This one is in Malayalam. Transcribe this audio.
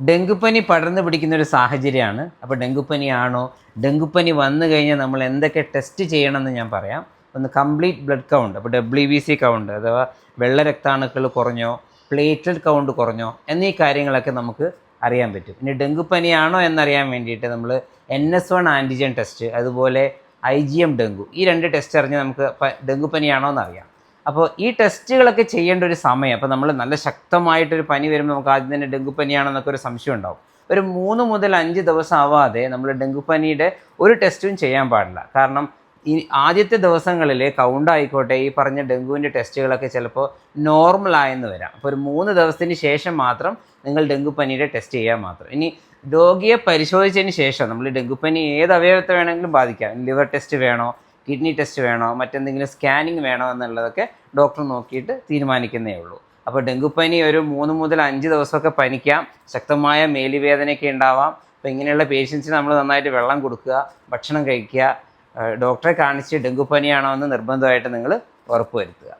ഡെങ്കുപ്പനി പടർന്നു പിടിക്കുന്ന ഒരു സാഹചര്യമാണ്. അപ്പോൾ ഡെങ്കുപ്പനിയാണോ ഡെങ്കുപ്പനി വന്നു കഴിഞ്ഞാൽ നമ്മൾ എന്തൊക്കെ ടെസ്റ്റ് ചെയ്യണമെന്ന് ഞാൻ പറയാം. ഒന്ന് കംപ്ലീറ്റ് ബ്ലഡ് കൗണ്ട് അപ്പോൾ ഡബ്ല്യു ബി സി കൗണ്ട് അഥവാ വെള്ള രക്താണുക്കൾ കുറഞ്ഞോ പ്ലേറ്റ്ലെറ്റ് കൗണ്ട് കുറഞ്ഞോ എന്നീ കാര്യങ്ങളൊക്കെ നമുക്ക് അറിയാൻ പറ്റും. ഇനി ഡെങ്കുപ്പനിയാണോ എന്നറിയാൻ വേണ്ടിയിട്ട് നമ്മൾ N S one antigen test അതുപോലെ ഐ ജി എം ഡെങ്കു ഈ രണ്ട് ടെസ്റ്റ് അറിഞ്ഞ് നമുക്ക് ഡെങ്കുപ്പനിയാണോ എന്നറിയാം. അപ്പോൾ ഈ ടെസ്റ്റുകളൊക്കെ ചെയ്യേണ്ട ഒരു സമയം അപ്പോൾ നമ്മൾ നല്ല ശക്തമായിട്ടൊരു പനി വരുമ്പോൾ നമുക്ക് ആദ്യം തന്നെ ഡെങ്കുപ്പനിയാണെന്നൊക്കെ ഒരു സംശയം ഉണ്ടാവും. ഒരു മൂന്ന് മുതൽ അഞ്ച് ദിവസം ആവാതെ നമ്മൾ ഡെങ്കുപ്പനിയുടെ ഒരു ടെസ്റ്റും ചെയ്യാൻ പാടില്ല. കാരണം ഈ ആദ്യത്തെ ദിവസങ്ങളിൽ കൗണ്ട് ആയിക്കോട്ടെ ഈ പറഞ്ഞ ഡെങ്കുവിന്റെ ടെസ്റ്റുകളൊക്കെ ചിലപ്പോൾ നോർമലായെന്ന് വരാം. അപ്പോൾ ഒരു മൂന്ന് ദിവസത്തിന് ശേഷം മാത്രം നിങ്ങൾ ഡെങ്കുപ്പനിയുടെ ടെസ്റ്റ് ചെയ്യാൻ മാത്രം. ഇനി രോഗിയെ പരിശോധിച്ചതിന് ശേഷം നമ്മൾ ഡെങ്കുപ്പനി ഏത് അവയവത്തെ വേണമെങ്കിലും ബാധിക്കാം. ലിവർ ടെസ്റ്റ് വേണോ കിഡ്നി ടെസ്റ്റ് വേണോ മറ്റെന്തെങ്കിലും സ്കാനിങ് വേണോ എന്നുള്ളതൊക്കെ ഡോക്ടർ നോക്കിയിട്ട് തീരുമാനിക്കുന്നേ ഉള്ളൂ. അപ്പോൾ ഡെങ്കുപ്പനി ഒരു മൂന്ന് മുതൽ അഞ്ച് ദിവസമൊക്കെ പനിക്കാം ശക്തമായ മേലുവേദനയൊക്കെ ഉണ്ടാവാം. അപ്പോൾ ഇങ്ങനെയുള്ള പേഷ്യൻസിന് നമ്മൾ നന്നായിട്ട് വെള്ളം കൊടുക്കുക ഭക്ഷണം കഴിക്കുക ഡോക്ടറെ കാണിച്ച് ഡെങ്കുപ്പനിയാണോ എന്ന് നിർബന്ധമായിട്ട് നിങ്ങൾ ഉറപ്പുവരുത്തുക.